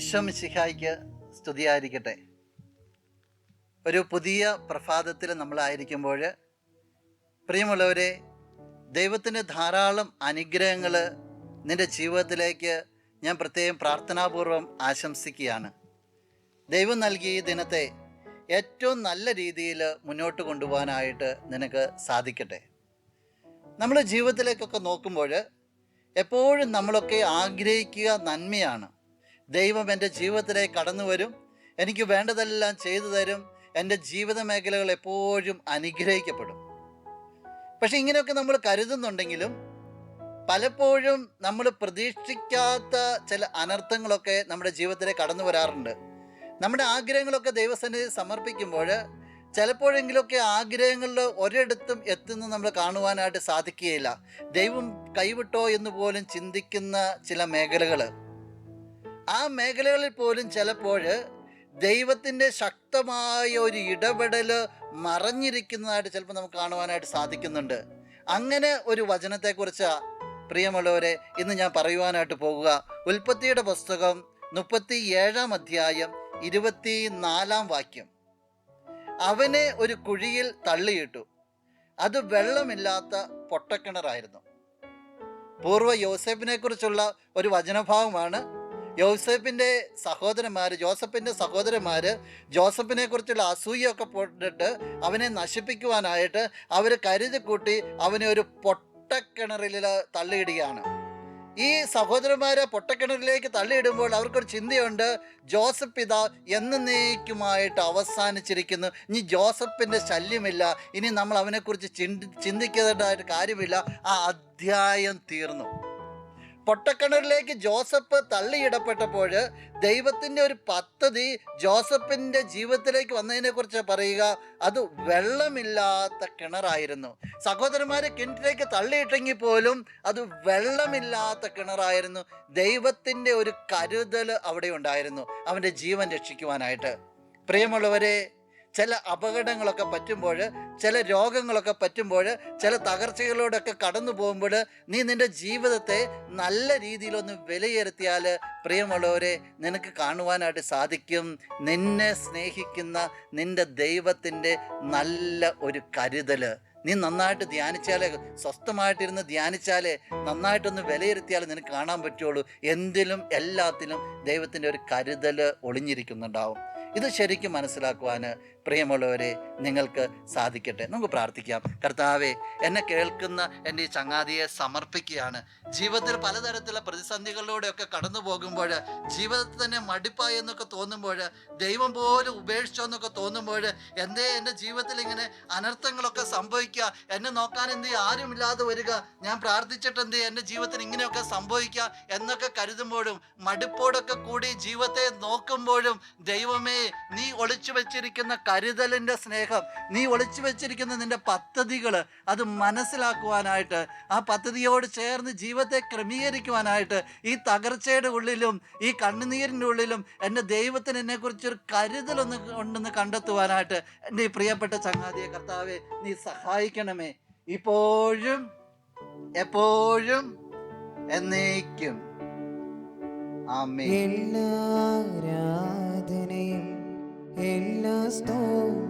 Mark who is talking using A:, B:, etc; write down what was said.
A: ഈശോ സ്തുതിയായിരിക്കട്ടെ. ഒരു പുതിയ പ്രഭാതത്തിൽ നമ്മളായിരിക്കുമ്പോൾ പ്രിയമുള്ളവരെ ദൈവത്തിന്റെ ധാരാളം അനുഗ്രഹങ്ങൾ നിന്റെ ജീവിതത്തിലേക്ക് ഞാൻ പ്രത്യേകം പ്രാർത്ഥനാപൂർവം ആശംസിക്കുകയാണ്. ദൈവം നൽകിയ ഈ ദിനത്തെ ഏറ്റവും നല്ല രീതിയിൽ മുന്നോട്ട് കൊണ്ടുപോകാനായിട്ട് നിനക്ക് സാധിക്കട്ടെ. നമ്മൾ ജീവിതത്തിലേക്കൊക്കെ നോക്കുമ്പോൾ എപ്പോഴും നമ്മളൊക്കെ ആഗ്രഹിക്കുക നന്മയാണ്. ദൈവം എന്റെ ജീവിതത്തിലേക്ക് കടന്നു വരും. എനിക്ക് വേണ്ടതെല്ലാം ചെയ്തു തരും. എന്റെ ജീവിത മേഖലകൾ എപ്പോഴും അനുഗ്രഹിക്കപ്പെടും. പക്ഷെ ഇങ്ങനെയൊക്കെ നമ്മൾ കരുതുന്നുണ്ടെങ്കിലും പലപ്പോഴും നമ്മൾ പ്രതീക്ഷിക്കാത്ത ചില അനർത്ഥങ്ങളൊക്കെ നമ്മുടെ ജീവിതത്തിലേക്ക് കടന്നു വരാറുണ്ട്. നമ്മുടെ ആഗ്രഹങ്ങളൊക്കെ ദൈവസന്നിധി സമർപ്പിക്കുമ്പോൾ ചിലപ്പോഴെങ്കിലൊക്കെ ആഗ്രഹങ്ങളിൽ ഒരിടത്തും എത്തുന്ന നമ്മൾ കാണുവാനായിട്ട് സാധിക്കുകയില്ല. ദൈവം കൈവിട്ടോ എന്ന് പോലും ചിന്തിക്കുന്ന ചില മേഖലകൾ. ആ മേഖലകളിൽ പോലും ചിലപ്പോൾ ദൈവത്തിന്റെ ശക്തമായ ഒരു ഇടപെടൽ മറഞ്ഞിരിക്കുന്നതായിട്ട് ചിലപ്പോൾ നമുക്ക് കാണുവാനായിട്ട് സാധിക്കുന്നുണ്ട്. അങ്ങനെ ഒരു വചനത്തെക്കുറിച്ച് പ്രിയമുള്ളവരെ ഇന്ന് ഞാൻ പറയുവാനായിട്ട് പോകുക. ഉൽപ്പത്തിയുടെ പുസ്തകം മുപ്പത്തി ഏഴാം അധ്യായം ഇരുപത്തി നാലാം വാക്യം. അവനെ ഒരു കുഴിയിൽ തള്ളിയിട്ടു. അത് വെള്ളമില്ലാത്ത പൊട്ടക്കിണറായിരുന്നു. പൂർവ യോസെഫിനെ കുറിച്ചുള്ള ഒരു വചനഭാവമാണ് യോസെഫിന്റെ സഹോദരന്മാർ ജോസഫിന്റെ സഹോദരന്മാർ ജോസഫിനെ കുറിച്ചുള്ള അസൂയൊക്കെ പോട്ടിട്ട് അവനെ നശിപ്പിക്കുവാനായിട്ട് അവർ കരുതി കൂട്ടി അവനെ ഒരു പൊട്ടക്കിണറിൽ തള്ളിയിടുകയാണ്. ഈ സഹോദരന്മാരെ പൊട്ടക്കിണറിലേക്ക് തള്ളിയിടുമ്പോൾ അവർക്കൊരു ചിന്തയുണ്ട് ജോസഫ് പിതാ എന്നേക്കുമായിട്ട് അവസാനിച്ചിരിക്കുന്നു. ഇനി ജോസഫിന്റെ ശല്യമില്ല. ഇനി നമ്മൾ അവനെക്കുറിച്ച് ചിന്തി ചിന്തിക്കേണ്ടതായിട്ട് കാര്യമില്ല. ആ അധ്യായം തീർന്നു. പൊട്ടക്കിണറിലേക്ക് ജോസഫ് തള്ളിയിടപ്പെട്ടപ്പോൾ ദൈവത്തിന്റെ ഒരു പദ്ധതി ജോസഫിന്റെ ജീവിതത്തിലേക്ക് വന്നതിനെക്കുറിച്ച് പറയുക അത് വെള്ളമില്ലാത്ത കിണറായിരുന്നു. സഹോദരന്മാരെ കിണറ്റിലേക്ക് തള്ളിയിട്ടെങ്കിൽ പോലും അത് വെള്ളമില്ലാത്ത കിണറായിരുന്നു. ദൈവത്തിന്റെ ഒരു കരുതൽ അവിടെ ഉണ്ടായിരുന്നു. അവന്റെ ജീവൻ രക്ഷിക്കുവാനായിട്ട്. പ്രിയമുള്ളവരെ ചില അപകടങ്ങളൊക്കെ പറ്റുമ്പോൾ ചില രോഗങ്ങളൊക്കെ പറ്റുമ്പോൾ ചില തകർച്ചകളോടൊക്കെ കടന്നു പോകുമ്പോൾ നീ നിന്റെ ജീവിതത്തെ നല്ല രീതിയിലൊന്ന് വിലയിരുത്തിയാൽ പ്രിയമുള്ളവരെ നിനക്ക് കാണുവാനായിട്ട് സാധിക്കും. നിന്നെ സ്നേഹിക്കുന്ന നിന്റെ ദൈവത്തിന്റെ നല്ല ഒരു കരുതൽ. നീ നന്നായിട്ട് ധ്യാനിച്ചാലേ സ്വസ്ഥമായിട്ടിരുന്ന് ധ്യാനിച്ചാലേ നന്നായിട്ടൊന്ന് വിലയിരുത്തിയാലേ നിനക്ക് കാണാൻ പറ്റുള്ളൂ. എന്തിലും എല്ലാത്തിലും ദൈവത്തിന്റെ ഒരു കരുതൽ ഒളിഞ്ഞിരിക്കുന്നുണ്ടാവും. ഇത് ശരിക്കും മനസ്സിലാക്കുവാൻ പ്രിയമുള്ളവരെ നിങ്ങൾക്ക് സാധിക്കട്ടെ. നമുക്ക് പ്രാർത്ഥിക്കാം. കർത്താവെ എന്നെ കേൾക്കുന്ന എന്റെ ഈ ചങ്ങാതിയെ സമർപ്പിക്കുകയാണ്. ജീവിതത്തിൽ പലതരത്തിലുള്ള പ്രതിസന്ധികളിലൂടെയൊക്കെ കടന്നു പോകുമ്പോൾ ജീവിതത്തിൽ തന്നെ മടുപ്പായി എന്നൊക്കെ തോന്നുമ്പോൾ ദൈവം പോലും ഉപേക്ഷിച്ചോ എന്നൊക്കെ തോന്നുമ്പോൾ എന്തേ എന്റെ ജീവിതത്തിൽ ഇങ്ങനെ അനർത്ഥങ്ങളൊക്കെ സംഭവിക്കുക എന്നെ നോക്കാൻ എന്ത് ആരുമില്ലാതെ വരിക ഞാൻ പ്രാർത്ഥിച്ചിട്ട് എന്ത് എന്റെ ജീവിതത്തിൽ ഇങ്ങനെയൊക്കെ സംഭവിക്കുക എന്നൊക്കെ കരുതുമ്പോഴും മടുപ്പോടൊക്കെ കൂടി ജീവിതത്തെ നോക്കുമ്പോഴും ദൈവമേ നീ ഒളിച്ചു വെച്ചിരിക്കുന്ന കരുതലിന്റെ സ്നേഹം നീ ഒളിച്ചു വെച്ചിരിക്കുന്ന നിന്റെ പദ്ധതികൾ അത് മനസ്സിലാക്കുവാനായിട്ട് ആ പദ്ധതിയോട് ചേർന്ന് ജീവിതത്തെ ക്രമീകരിക്കുവാനായിട്ട് ഈ തകർച്ചയുടെ ഉള്ളിലും ഈ കണ്ണുനീരിന്റെ ഉള്ളിലും എന്റെ ദൈവത്തിന് എന്നെക്കുറിച്ചൊരു കരുതലൊന്ന് ഉണ്ടെന്ന് കണ്ടെത്തുവാനായിട്ട് എന്റെ ഈ പ്രിയപ്പെട്ട ചങ്ങാതിയെ കർത്താവെ നീ സഹായിക്കണമേ. ഇപ്പോഴും എപ്പോഴും എന്നേക്കും. ആമേ
B: എല്ലാ ആരാധനയും എല്ലാ സ്തോത്രങ്ങളും